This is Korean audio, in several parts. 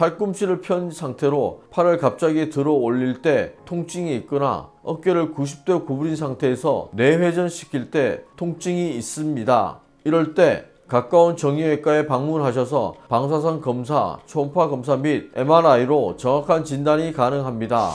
팔꿈치를 편 상태로 팔을 갑자기 들어 올릴 때 통증이 있거나 어깨를 90도 구부린 상태에서 내회전 시킬 때 통증이 있습니다. 이럴 때 가까운 정형외과에 방문하셔서 방사선 검사, 초음파 검사 및 MRI로 정확한 진단이 가능합니다.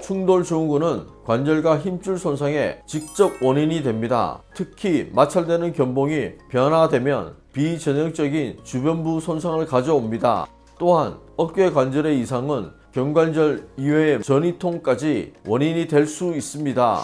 충돌 증후군은 관절과 힘줄 손상의 직접 원인이 됩니다. 특히 마찰되는 견봉이 변화되면 비전형적인 주변부 손상을 가져옵니다. 또한 어깨 관절의 이상은 견관절 이외의 전이통까지 원인이 될 수 있습니다.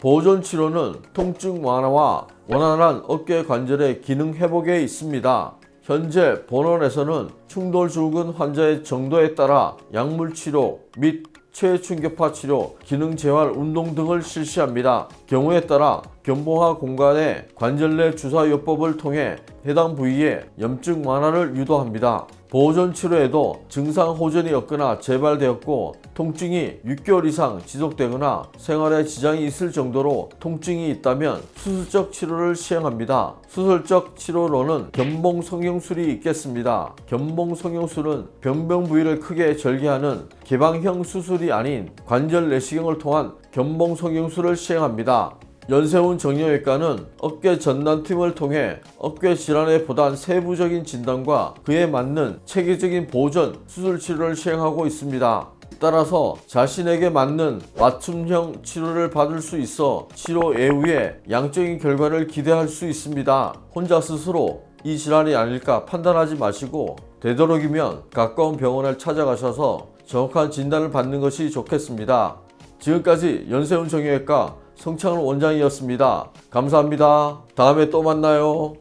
보존 치료는 통증 완화와 원활한 어깨 관절의 기능 회복에 있습니다. 현재 본원에서는 충돌 증후군 환자의 정도에 따라 약물 치료 및 최충격파 치료, 기능 재활 운동 등을 실시합니다. 경우에 따라 견봉하 공간의 관절 내 주사요법을 통해 해당 부위에 염증 완화를 유도합니다. 보존 치료에도 증상 호전이 없거나 재발되었고 통증이 6개월 이상 지속되거나 생활에 지장이 있을 정도로 통증이 있다면 수술적 치료를 시행합니다. 수술적 치료로는 견봉 성형술이 있겠습니다. 견봉 성형술은 병변 부위를 크게 절개하는 개방형 수술이 아닌 관절 내시경을 통한 견봉 성형술을 시행합니다. 연세훈 정형외과는 어깨 전담팀을 통해 어깨 질환에 보단 세부적인 진단과 그에 맞는 체계적인 보존 수술 치료를 시행하고 있습니다. 따라서 자신에게 맞는 맞춤형 치료를 받을 수 있어 치료 이후에 양적인 결과를 기대할 수 있습니다. 혼자 스스로 이 질환이 아닐까 판단하지 마시고 되도록이면 가까운 병원을 찾아가셔서 정확한 진단을 받는 것이 좋겠습니다. 지금까지 연세훈 정형외과 성창훈 원장이었습니다. 감사합니다. 다음에 또 만나요.